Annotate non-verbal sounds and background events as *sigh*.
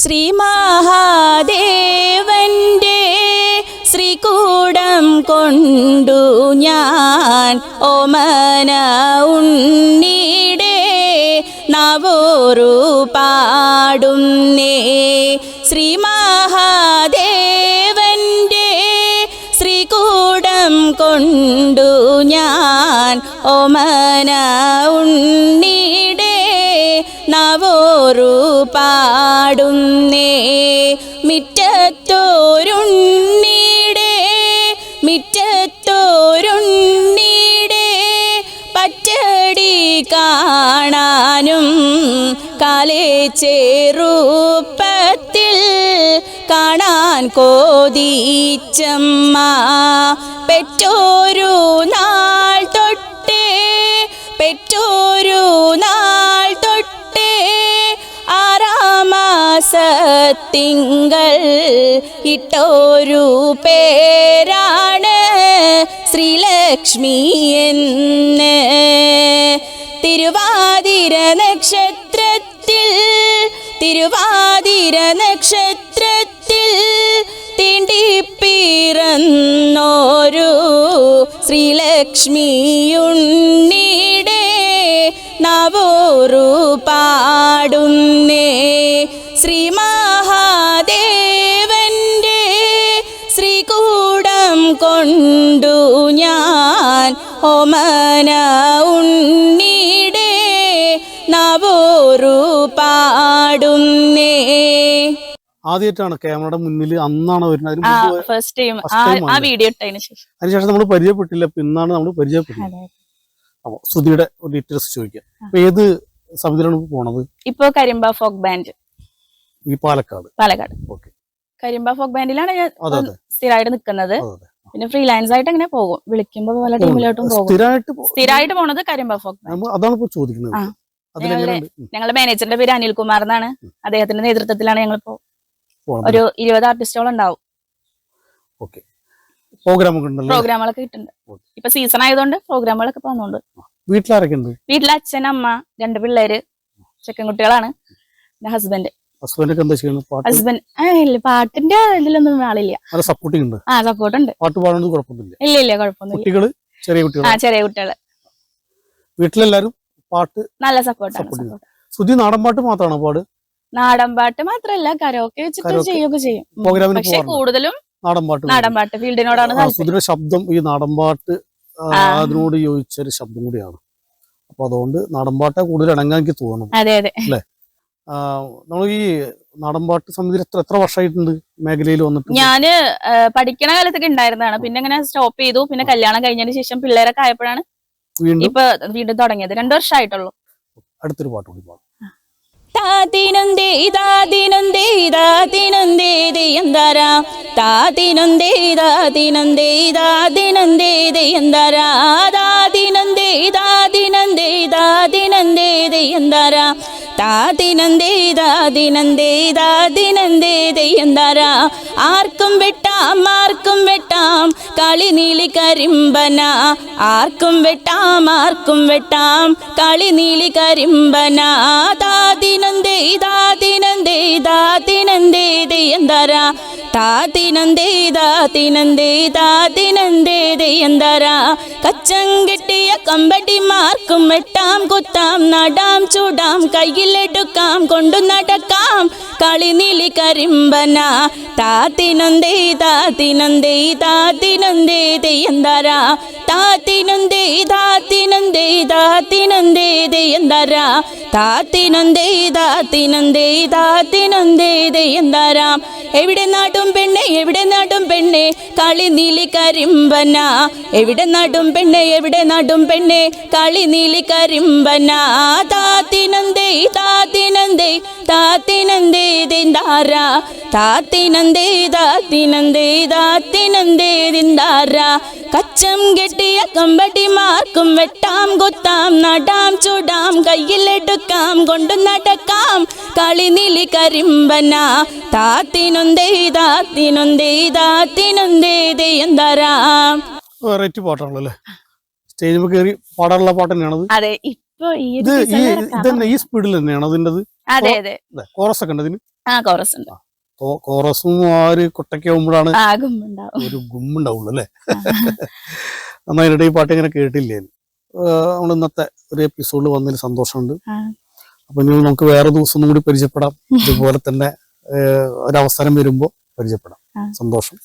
ശ്രീ മഹാദേവന്റെ ശ്രീകൂടം കൊണ്ടു ഞാൻ ഓമന ഉണ്ണീടെ നവോറു പാടുന്നേ. ശ്രീ ശ്രീകൂടം കൊണ്ടു ഞാൻ ഓമന ഉണ്ണീടെ നവോറു പാടുന്നേ. മിറ്റത്തോരുണ്ണീടെ മിറ്റത്തോരുണ്ണീടെ. പച്ചടി കാണാനും കാലേ ചെറുപ്പത്തിൽ കാണാൻ കോതിച്ചമ്മ. പെറ്റോരു നാൾ തൊട്ടേ മാസത്തിങ്കൾ ഇട്ടോരു പേരാണ് ശ്രീലക്ഷ്മി എന്ന് തിരുവാതിര നക്ഷത്രത്തിൽ തിരുവാതിര നക്ഷത്രത്തിൽ തിണ്ടിപ്പിറന്നോരു ശ്രീലക്ഷ്മിയുണ്ണീടെ നവോറു പാടുന്നേ. ഓമന ഉണ്ണീടെ നവോറു പാടുന്നേ. ആദ്യമായിട്ടാണ് ക്യാമറയുടെ മുന്നിൽ അന്നാണ് വരുന്നത്. ഫസ്റ്റ് ടൈം ആ. വീഡിയോ ഇട്ടതിന് ശേഷം. അതിനുശേഷം നമ്മൾ പരിചയപ്പെട്ടില്ല. പിന്നാണ് നമ്മൾ പരിചയപ്പെട്ടത് അപ്പൊ ശ്രുതിയുടെ ഒരു ഡീറ്റെയിൽസ് ചോദിക്കാം. അപ്പൊ ഏത് സമിതിയിലാണ് പോണത്? ഇപ്പൊ കരിമ്പ ഫോക്ക് ബാൻഡ് ഈ പാലക്കാട്. പാലക്കാട്. ഓക്കെ. കരിമ്പ ഫോക്ക് ബാൻഡിലാണ് ഞാൻ സ്ഥിരമായിട്ട് നിൽക്കുന്നത് പിന്നെ ഫ്രീലാൻസ് ആയിട്ട് അങ്ങനെ പോകും. വിളിക്കുമ്പോ പല ടീമിലോട്ടും പോകും. സ്ഥിരമായിട്ട് സ്ഥിരമായിട്ട് പോണത് കരിമ്പ ഫോക്ക് അതാണ് ഇപ്പൊ ചോദിക്കുന്നത്. ഞങ്ങളുടെ മാനേജറിന്റെ പേര് അനിൽകുമാർ എന്നാണ്. അദ്ദേഹത്തിന്റെ നേതൃത്വത്തിലാണ് ഞങ്ങളിപ്പോ ഇപ്പോ ഒരു ഇരുപത് ആർട്ടിസ്റ്റുകൾ ഉണ്ടാവും. പ്രോഗ്രാമുകളൊക്കെ കിട്ടുന്നുണ്ട്. ഇപ്പൊ സീസൺ ആയതുകൊണ്ട് പ്രോഗ്രാമുകളൊക്കെ പോകുന്നുണ്ട് വീട്ടിലാരൊക്കെ വീട്ടിലെ അച്ഛൻ അമ്മ രണ്ട് പിള്ളേര് ചെക്കൻ കുട്ടികളാണ്. പിന്നെ ഹസ്ബൻഡ് ഹസ്ബൻഡൊക്കെ എന്താ പാട്ട് ഹസ്ബൻഡ് ഇല്ല പാട്ടിന്റെ ഇതിലൊന്നും ആളില്ല. നല്ല സപ്പോർട്ടിങ് ഉണ്ട് ആ സപ്പോർട്ട് ഉണ്ട് പാട്ട് പാടുന്നത് കുഴപ്പമൊന്നുമില്ല. ഇല്ല ഇല്ല കുഴപ്പമൊന്നുമില്ല. കുട്ടികൾ ചെറിയ കുട്ടികൾ ആ ചെറിയ കുട്ടികൾ. വീട്ടിലെല്ലാരും പാട്ട് നല്ല സപ്പോർട്ടാണ് ശ്രുതി നാടൻ പാട്ട് മാത്രമാണോ പാട്? നാടൻ പാട്ട് മാത്രല്ല കരോക്കെ വെച്ചിട്ട്. ചെയ്യുകയൊക്കെ ചെയ്യും. പക്ഷെ കൂടുതലും നാടൻ പാട്ട് നാടൻ പാട്ട് ഫീൽഡിനോടാണ് ശ്രുതിയുടെ ശബ്ദം ഈ നാടൻ പാട്ട്. അതിനോട് യോജിച്ച ഒരു ശബ്ദം കൂടിയാണ്. അപ്പൊ അതുകൊണ്ട് നാടൻ പാട്ടെ കൂടുതൽ ഇണങ്ങാൻ എനിക്ക് തോന്നുന്നു അതെ അതെ. നമ്മൾ ഈ നാടൻ പാട്ട് സമിതിയിൽ എത്ര എത്ര വർഷമായിട്ടുണ്ട് മേഖലയിൽ വന്നിട്ട്? ഞാൻ പഠിക്കണ കാലത്തൊക്കെ ഉണ്ടായിരുന്നതാണ് പിന്നെ അങ്ങനെ സ്റ്റോപ്പ് ചെയ്തു. പിന്നെ കല്യാണം കഴിഞ്ഞതിന് ശേഷം പിള്ളേരൊക്കെ ആയപ്പോഴാണ് ഇപ്പൊ വീണ്ടും തുടങ്ങിയത്. രണ്ടു വർഷമായിട്ടുള്ളൂ അടുത്തൊരു പാട്ട് കൂടി പാടും. താതിനൊന്തേ താതിനൊന്തേ താതിനൊന്തേ ദെയ്യന്താരാ ആർക്കും വെട്ടാം ആർക്കും വെട്ടാം കളി നീലി കരിമ്പന. ആർക്കും വെട്ടാം ആർക്കും വെട്ടാം കളി നീലി കരിമ്പന താതിനന്തേ താതിനന്തേ താതിനന്തേ ദെയ്യന്താര താതിനന്തേ താതിനന്ദേ താതിനന്ദേ ദയന്തരാ കച്ചം കെട്ടിയ കമ്പടിമാർക്കും വെട്ടാം കുത്താം നടാം ചൂടാം കയ്യിലെടുക്കാം കൊണ്ടു നടക്കാം കളിനിലി കരിമ്പന താതിനന്ദേ താതിനന്ദേ താത്തിനൊന്തേ ദെയ്യന്താര താതിനന്ദേ താതിനന്ദേ താത്തിനൊന്തേ ദെയ്യന്താര താതിനന്ദേ താതിനന്ദേ താത്തിനൊന്തേ ദയന്തരാം എവിടെ നാടും പെണ്ണെ എവിടെ നാടും പെണ്ണെ? കളി നീലി കരിമ്പന. എവിടെ നാടും പെണ്ണെ എവിടെ നാടും പെണ്ണെ? കളി നീലി കരിമ്പന. താത്തിനന്തേ താത്തിനന്തേ താത്തിനന്തേ ദിന്താര. താത്തിനന്തേ താത്തിനന്തേ താത്തിനന്തേ ദിന്താര. കച്ചം കെട്ടിയ കമ്പടിമാർക്കും വെട്ടാം കുത്താം നടാം ചൂടാം കയ്യിലെടുക്കാം കൊണ്ടു നടക്കാം. കളി നീലി കരിമ്പന താത്തിനൊന്തേ താത്തിനൊന്തേ താത്തിനൊന്തേ തരാം. വെറൈറ്റി പാട്ടാണല്ലേ? അല്ലേ സ്റ്റേജിൽ കയറി പാടാനുള്ള പാട്ട് തന്നെയാണത് അതെ ഇപ്പൊ ഈ ഇത് സ്പീഡിൽ തന്നെയാണ് അതിന്റെ അതെ അതെ. അതെ കോറസ് ഒക്കെ ഉണ്ട് ഇതിന്? ആ കോറസ് ഉണ്ട്. കോറസും ആ ഒരു കൊട്ടയ്ക്ക് ആകുമ്പോഴാണ് ആകും ഉണ്ടാവും ഒരു ഗുമ്മുണ്ടാവുള്ളൂ അല്ലേ? നന്നായിട്ട് *laughs* ഈ പാട്ട് ഇങ്ങനെ കേട്ടില്ലേ? നമ്മൾ ഇന്നത്തെ ഒരു എപ്പിസോഡ് വന്നതിൽ സന്തോഷമുണ്ട്. അപ്പൊ ഇനി നമുക്ക് വേറെ ദിവസം ഒന്നും കൂടി പരിചയപ്പെടാം. *laughs* ഇതുപോലെ തന്നെ ഒരവസരം വരുമ്പോൾ പരിചയപ്പെടാം. സന്തോഷം.